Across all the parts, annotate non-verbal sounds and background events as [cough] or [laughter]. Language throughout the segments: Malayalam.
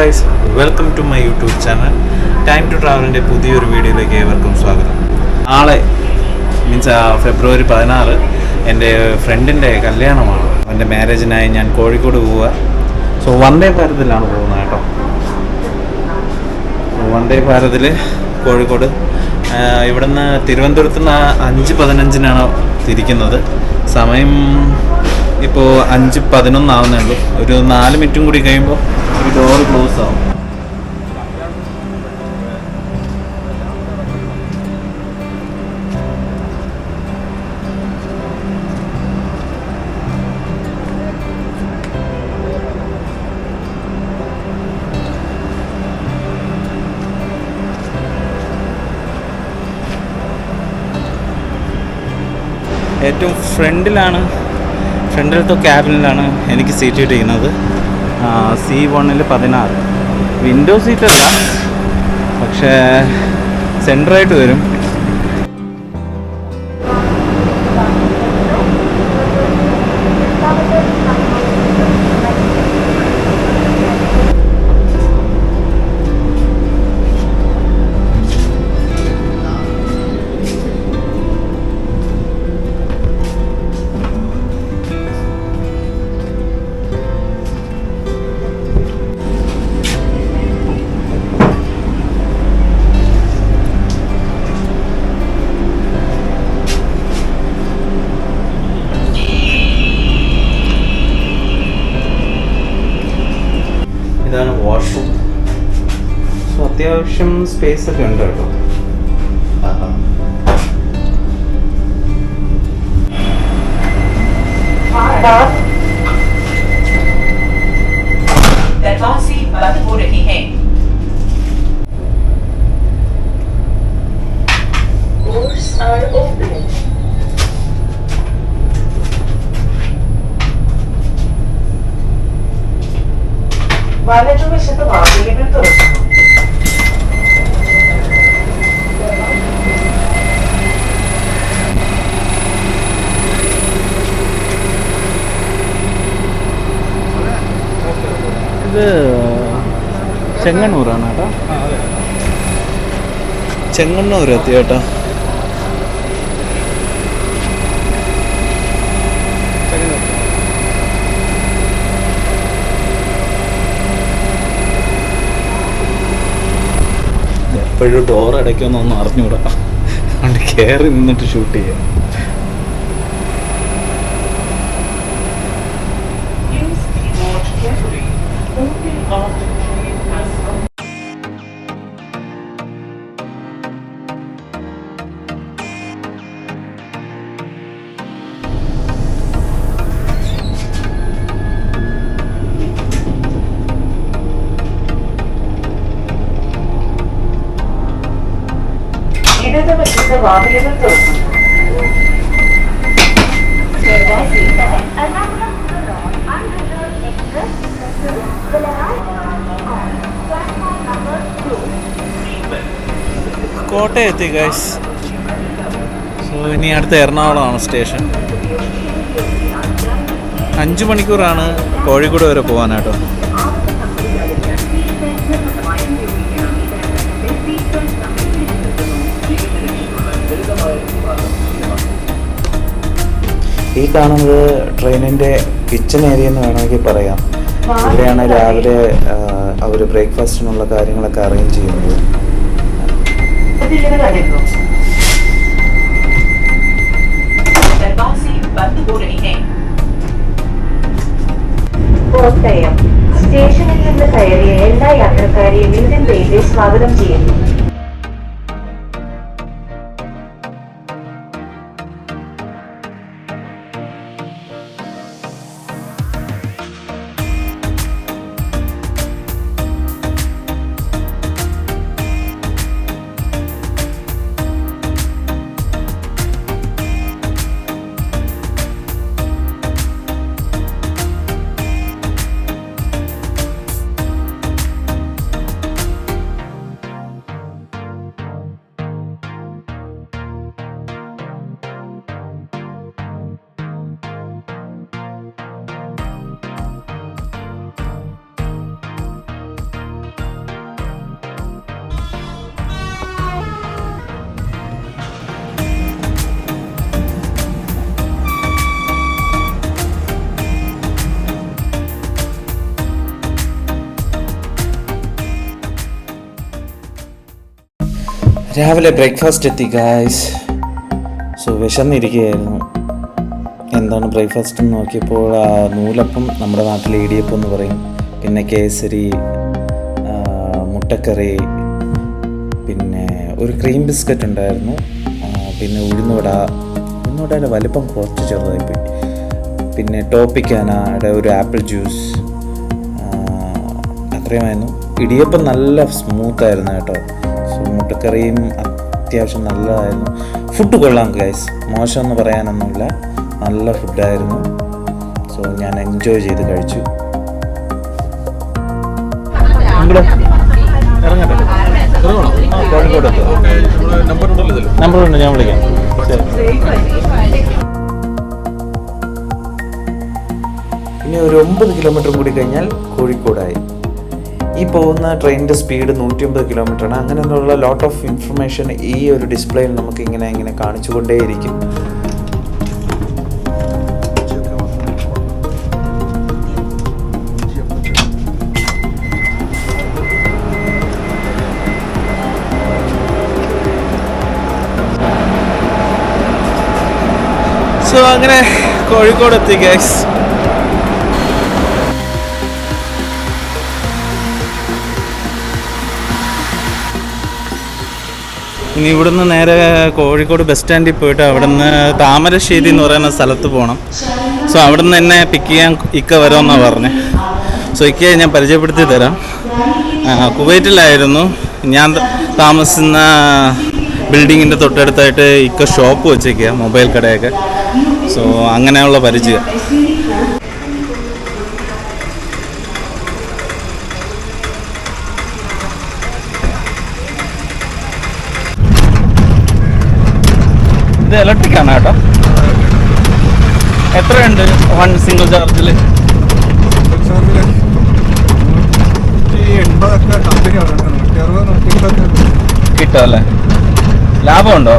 Guys welcome to my YouTube channel time to ട്രാവലിന്റെ പുതിയൊരു വീഡിയോയിലേക്ക് ഏവർക്കും സ്വാഗതം. നാളെ മീൻസ് ഫെബ്രുവരി പതിനാറ് എന്റെ ഫ്രണ്ടിന്റെ കല്യാണമാണ്. എന്റെ മാരേജിനായി ഞാൻ കോഴിക്കോട് പോവുക. സോ വൺ ഡേ ഭാരതിലാണ് പോകുന്നത് കേട്ടോ. ഡേ ഭാരതിൽ കോഴിക്കോട്. ഇവിടുന്ന് തിരുവനന്തപുരത്ത് നിന്ന് അഞ്ച് പതിനഞ്ചിനാണ് തിരിക്കുന്നത്. സമയം ഇപ്പോൾ അഞ്ച് പതിനൊന്നാവുന്നേ ഉള്ളൂ. ഒരു നാല് മിനിറ്റും കൂടി കഴിയുമ്പോൾ ഒരു ഡോർ ക്ലോസ് ആവും. ഏറ്റവും ഫ്രണ്ടിലാണ് ഫ്രണ്ടിലത്തെ ക്യാബിനിലാണ് എനിക്ക് സീറ്റ് കിട്ടിയിരിക്കുന്നത്. സി വണ്ണിൽ പതിനാറ്. വിൻഡോ സീറ്റല്ല പക്ഷേ സെന്ററായിട്ട് വരും. അത്യാവശ്യം സ്പേസ് ഒക്കെ ഉണ്ട് കേട്ടോ. ആ ഇത് ചെങ്ങന്നൂരാണ് കേട്ടോ. ചെങ്ങന്നൂർ എത്തി കേട്ടോ. എപ്പോഴും ഡോർ അടയ്ക്കുമെന്നൊന്നും അറിഞ്ഞൂടാ അതുകൊണ്ട് കയറി നിന്നിട്ട് ഷൂട്ട് ചെയ്യാം. 2. കോട്ടയം എത്തി ഗൈസ് സോ ഇനി അടുത്ത എറണാകുളമാണ് സ്റ്റേഷൻ അഞ്ച് മണിക്കൂറാണ് കോഴിക്കോട് വരെ പോകാനാട്ടോ ഈ കാണുന്നത് ട്രെയിനിന്റെ കിച്ചൺ ഏരിയ എന്ന് വേണമെങ്കിൽ പറയാം. ഇവിടെയാണ് രാവിലെ അവർ ബ്രേക്ക്ഫാസ്റ്റിനുള്ള കാര്യങ്ങളൊക്കെ അറേഞ്ച് ചെയ്യുന്നത്. സ്റ്റേഷനിൽ നിന്ന് കയറിയ എല്ലാ യാത്രക്കാരെയും ഇന്ത്യൻ റെയിൽവേ സ്വാഗതം ചെയ്യുന്നു. രാവിലെ ബ്രേക്ക്ഫാസ്റ്റ് എത്തി ഗായ്സ് സോ വിശന്നിരിക്കുകയായിരുന്നു. എന്താണ് ബ്രേക്ക്ഫാസ്റ്റ് എന്ന് നോക്കിയപ്പോൾ ആ, നൂലപ്പം നമ്മുടെ നാട്ടിൽ ഇടിയപ്പം എന്ന് പറയും. പിന്നെ കേസരി മുട്ടക്കറി പിന്നെ ഒരു ക്രീം ബിസ്ക്കറ്റ് ഉണ്ടായിരുന്നു. പിന്നെ ഉഴുന്നുവട. ഉഴുന്നുവടയുടെ വലിപ്പം കുറച്ച് ചെറുതായിപ്പോയി. പിന്നെ ടോപ്പിക്കാനയുടെ ഒരു ആപ്പിൾ ജ്യൂസ്. അത്രയുമായിരുന്നു. ഇടിയപ്പം നല്ല സ്മൂത്തായിരുന്നു കേട്ടോ. മുട്ടക്കറിയും അത്യാവശ്യം നല്ലതായിരുന്നു. ഫുഡ് കൊള്ളാം ഗൈസ് മോശമെന്ന് പറയാനൊന്നുമില്ല. നല്ല ഫുഡായിരുന്നു സോ ഞാൻ എൻജോയ് ചെയ്ത് കഴിച്ചു. നമ്പർ ഉണ്ട് ഞാൻ വിളിക്കാം. ഇനി ഒരു ഒമ്പത് കിലോമീറ്റർ കൂടി കഴിഞ്ഞാൽ കോഴിക്കോടായി. ഈ പോകുന്ന ട്രെയിനിന്റെ സ്പീഡ് നൂറ്റി ഒമ്പത് കിലോമീറ്റർ ആണ് അങ്ങനെയുള്ള ലോട്ട് ഓഫ് ഇൻഫർമേഷൻ ഈ ഒരു ഡിസ്പ്ലേയിൽ നമുക്ക് ഇങ്ങനെ ഇങ്ങനെ കാണിച്ചുകൊണ്ടേയിരിക്കും. സോ അങ്ങനെ കോഴിക്കോട് എത്തി ഗൈസ് ഇവിടുന്ന് നേരെ കോഴിക്കോട് ബസ് സ്റ്റാൻഡിൽ പോയിട്ട് അവിടുന്ന് താമരശ്ശേരി എന്ന് പറയുന്ന സ്ഥലത്ത് പോകണം സോ അവിടുന്ന് എന്നെ പിക്ക് ചെയ്യാൻ ഇക്ക വരുമെന്നാണ് പറഞ്ഞത് സോ ഇക്കയെ ഞാൻ പരിചയപ്പെടുത്തി തരാം. കുവൈറ്റിലായിരുന്നു. ഞാൻ താമസിക്കുന്ന ബിൽഡിങ്ങിന്റെ തൊട്ടടുത്തായിട്ട് ഇക്ക ഷോപ്പ് വെച്ചേക്കുക മൊബൈൽ കടയൊക്കെ. സോ അങ്ങനെയുള്ള പരിചയം. ഇത് ഇലക്ട്രിക് ആണ് കേട്ടോ. എത്രയുണ്ട് വൺ സിംഗിൾ ചാർജിൽ കിട്ടും അല്ലേ? ലാഭമുണ്ടോ?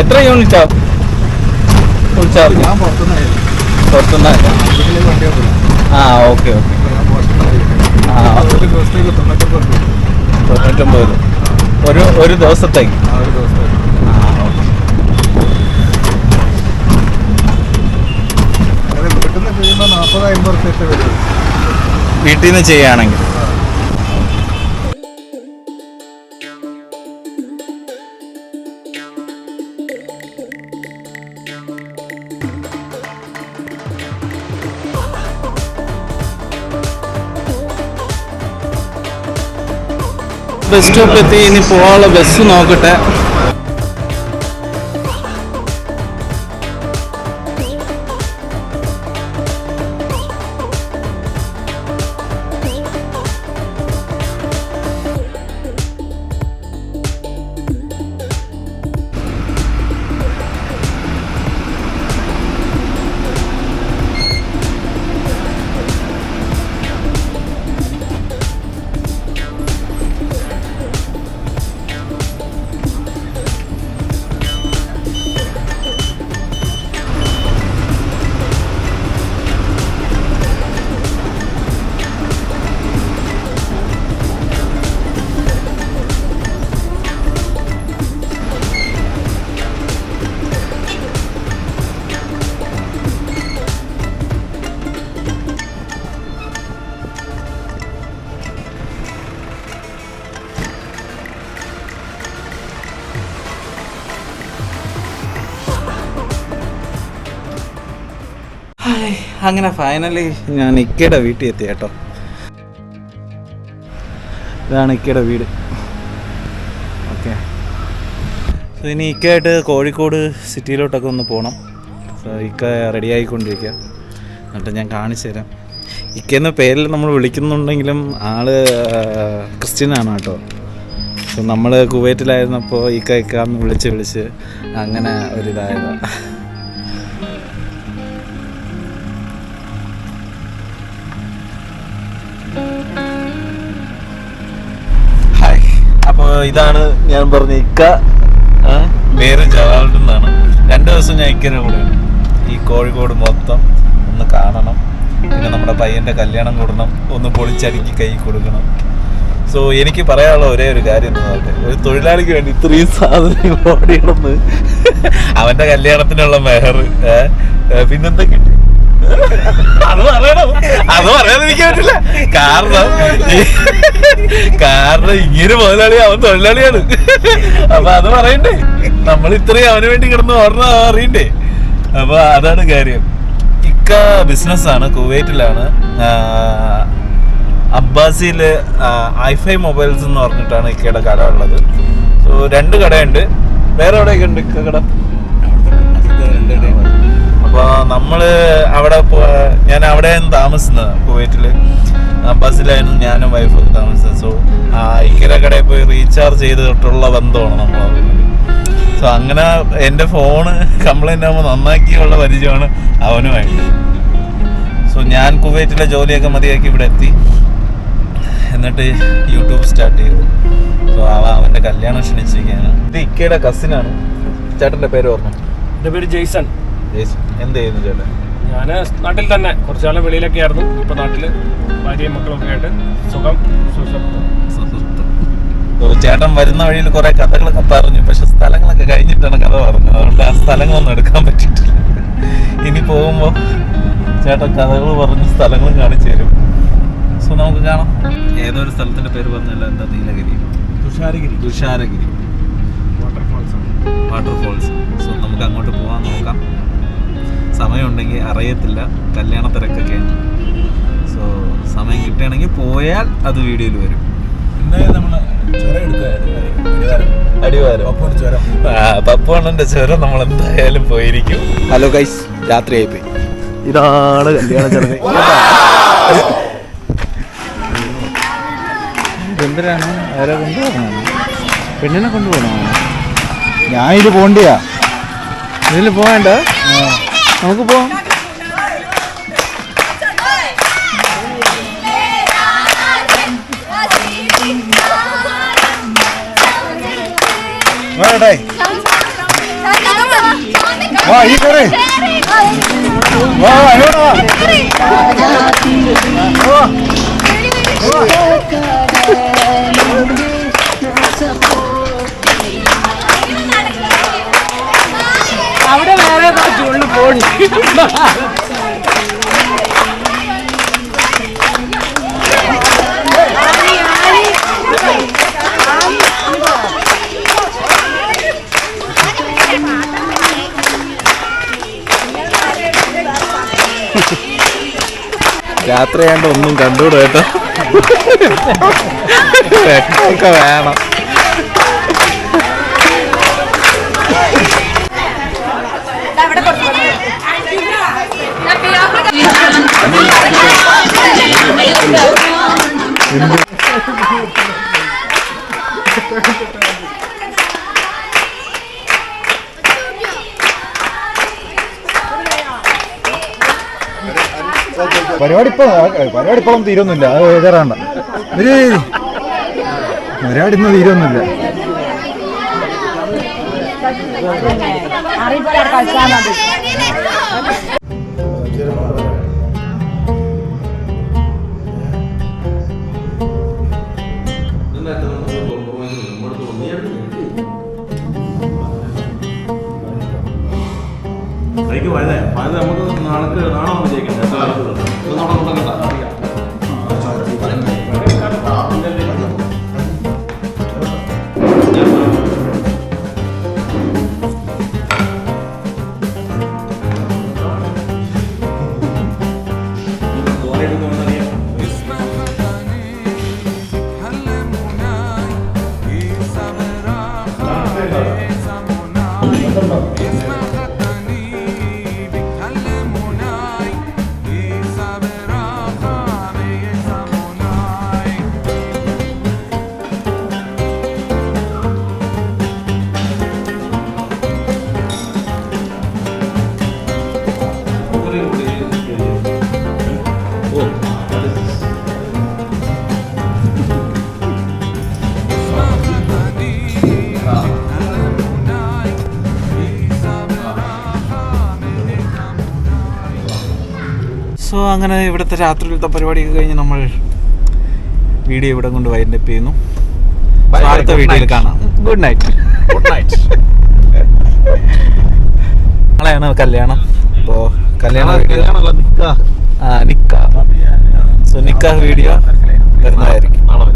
എത്ര യൂണിറ്റാവും പുറത്തുനിന്ന്? ആ ഓക്കെ ഓക്കെ ആ തൊണ്ണൂറ്റൊമ്പത് രൂപ ഒരു ഒരു ദിവസത്തേക്ക്. ഒരു ദിവസത്തേക്ക്. ആ ഓക്കെ. അതായത് വീട്ടിൽ നിന്ന് ചെയ്യുമ്പോൾ നാൽപ്പത് അമ്പത് റുപ്യൊക്കെ വീട്ടിൽ നിന്ന് ചെയ്യുകയാണെങ്കിൽ ബസ് സ്റ്റോപ്പ് എത്തി ഇനി പോകാനുള്ള ബസ് നോക്കട്ടെ. അങ്ങനെ ഫൈനലി ഞാൻ ഇക്കയുടെ വീട്ടിൽ എത്തി കേട്ടോ. ഇതാണ് ഇക്കയുടെ വീട്. ഓക്കെ സോ ഇനി ഇക്കയായിട്ട് കോഴിക്കോട് സിറ്റിയിലോട്ടൊക്കെ ഒന്ന് പോകണം സോ ഇക്ക റെഡി ആയിക്കൊണ്ടിരിക്കുക എന്നിട്ട് ഞാൻ കാണിച്ചു തരാം. ഇക്ക എന്ന പേരിൽ നമ്മൾ വിളിക്കുന്നുണ്ടെങ്കിലും ആൾ ക്രിസ്ത്യനാണ് കേട്ടോ. സോ നമ്മൾ കുവൈറ്റിലായിരുന്നപ്പോൾ ഇക്ക ഇക്ക എന്ന് വിളിച്ച് വിളിച്ച് അങ്ങനെ ഒരിതായതാണ് ഇതാണ് ഞാൻ പറഞ്ഞ ഇക്ക. പേര് ജവാൽഡ് എന്നാണ്. രണ്ട് ദിവസം ഞാൻ ഇക്കനെ കൂടെ ഈ കോഴിക്കോട് മൊത്തം ഒന്ന് കാണണം. പിന്നെ നമ്മുടെ പയ്യന്റെ കല്യാണം കൂടണം ഒന്ന് പൊളിച്ചടുക്കി കൈ കൊടുക്കണം. സോ എനിക്ക് പറയാനുള്ള ഒരേ ഒരു കാര്യം എന്ന് പറഞ്ഞാൽ ഒരു തൊഴിലാളിക്ക് വേണ്ടി ഇത്രയും സാധനം ഓടിയിടുന്ന് അവന്റെ കല്യാണത്തിനുള്ള മെഹർ പിന്നെന്താ കിട്ടി അത് അത് പറയാതിരിക്കാൻ പറ്റില്ല. കാരണം കാരണം ഇങ്ങനെ മുതലാളി അവൻ തൊഴിലാളിയാണ്. അപ്പൊ അത് പറയണ്ടേ? നമ്മൾ ഇത്രയും അവന് വേണ്ടി കിടന്ന് ഓർണ അറിയണ്ടേ? അപ്പൊ അതാണ് കാര്യം. ഇക്ക ബിസിനസ്സാണ് കുവൈറ്റിലാണ്. അബ്ബാസിയിൽ ഐഫൈ മൊബൈൽസ് എന്ന് പറഞ്ഞിട്ടാണ് ഇക്കയുടെ കട ഉള്ളത്. സോ രണ്ട് കടയുണ്ട്. വേറെ എവിടെയൊക്കെ ഉണ്ട് ഇക്ക കട? അപ്പോൾ നമ്മൾ അവിടെ ഞാൻ അവിടെയാണ് താമസിക്കുന്നത് കുവൈറ്റിൽ. ബസ്സിലായിരുന്നു ഞാനും വൈഫ് താമസിച്ചത്. സോ ആ ഇക്കര കടയിൽ പോയി റീചാർജ് ചെയ്തിട്ടുള്ള ബന്ധമാണ് നമ്മൾ സോ അങ്ങനെ എന്റെ ഫോണ് കംപ്ലൈന്റ് ആകുമ്പോൾ നന്നാക്കിയുള്ള പരിചയമാണ് അവനുമായിട്ട് സോ ഞാൻ കുവൈറ്റിലെ ജോലിയൊക്കെ മതിയാക്കി ഇവിടെ എത്തി. എന്നിട്ട് യൂട്യൂബ് സ്റ്റാർട്ട് ചെയ്തു. സോ അവ അവന്റെ കല്യാണം ക്ഷണിച്ചിരിക്കുകയാണ്. ഇത് ഇക്കയുടെ കസിനാണ് ചേട്ടന്റെ പേര് ഓർമ്മ? എന്റെ പേര് ജെയ്സൺ. എന്ത് ചെയ്യുന്നു ചേട്ടൻ? ഞാൻ നാട്ടിൽ തന്നെ. കുറച്ചു കാലം വെളിയിലൊക്കെ ആയിരുന്നു. ഇപ്പൊ നാട്ടിൽ ഭാര്യയും മക്കളൊക്കെ ആയിട്ട് സുഖം ചേട്ടൻ വരുന്ന വഴിയിൽ കുറെ കഥകളൊക്കെ പറഞ്ഞു പക്ഷെ സ്ഥലങ്ങളൊക്കെ കഴിഞ്ഞിട്ടാണ് കഥ പറഞ്ഞത്. അതുകൊണ്ട് ആ സ്ഥലങ്ങളൊന്നും എടുക്കാൻ പറ്റിയിട്ടില്ല. ഇനി പോകുമ്പോൾ ചേട്ടൻ കഥകൾ പറഞ്ഞ് സ്ഥലങ്ങളും കാണിച്ചു തരും. സോ നമുക്ക് കാണാം. ഏതൊരു സ്ഥലത്തിന്റെ പേര് പറഞ്ഞല്ല എന്താ? Nilgiri. Thusharagiri. Thusharagiri. Waterfalls waterfalls so നമുക്ക് അങ്ങോട്ട് പോവാൻ നോക്കാം. സമയമുണ്ടെങ്കിൽ അറിയത്തില്ല. കല്യാണ തിരക്കൊക്കെയാണ് സോ സമയം കിട്ടുകയാണെങ്കിൽ പോയാൽ അത് വീഡിയോയിൽ വരും. പപ്പുണ്ണന്റെ ചുരം നമ്മൾ എന്തായാലും പോയിരിക്കും. ഹലോ ഗൈസ് രാത്രിയായി പോയി ഇതാണ് കല്യാണ ചടങ്ങ്. [laughs] എന്തിനാണ് ആരെ കൊണ്ടുപോകണം? പെണ്ണിനെ കൊണ്ടുപോകണോ? ഞാൻ ഇത് പോണ്ടിയാ ഇതിൽ പോകണ്ട നമുക്ക് പോവാം വേണ്ടേ വാ ഈ കയറി. വാ വാ, ഇങ്ങോട്ട് വാ. വേറെ ചുള്ളു ഒന്നും കണ്ടുകൂടാ കേട്ടോ. ഒക്കെ വേണം. പരിപാടി ഇപ്പൊ പരിപാടി ഇപ്പോഴും തീരൊന്നുമില്ല. അത് എഴുതാറാണ്ട പരിപാടി ഇന്ന് തീരൊന്നുമില്ല. കൈക്ക് വഴുതേ അത് നമുക്ക് നാളെ നാളെ അങ്ങനെ ഇവിടുത്തെ രാത്രിയിലത്തെ പരിപാടിയൊക്കെ കഴിഞ്ഞ് നമ്മൾ വീഡിയോ ഇവിടെ കൊണ്ട് വൈൻഡപ്പ് ചെയ്യുന്നു അടുത്ത വീഡിയോയിൽ കാണാം ഗുഡ് നൈറ്റ് ഗുഡ് നൈറ്റ് നാളെയാണ് കല്യാണം അപ്പോൾ കല്യാണ വീഡിയോ നിക്കാ നിൽക്കുക ആ നിക്ക സോ നിക്കാ വീഡിയോ വരുന്നതായിരിക്കും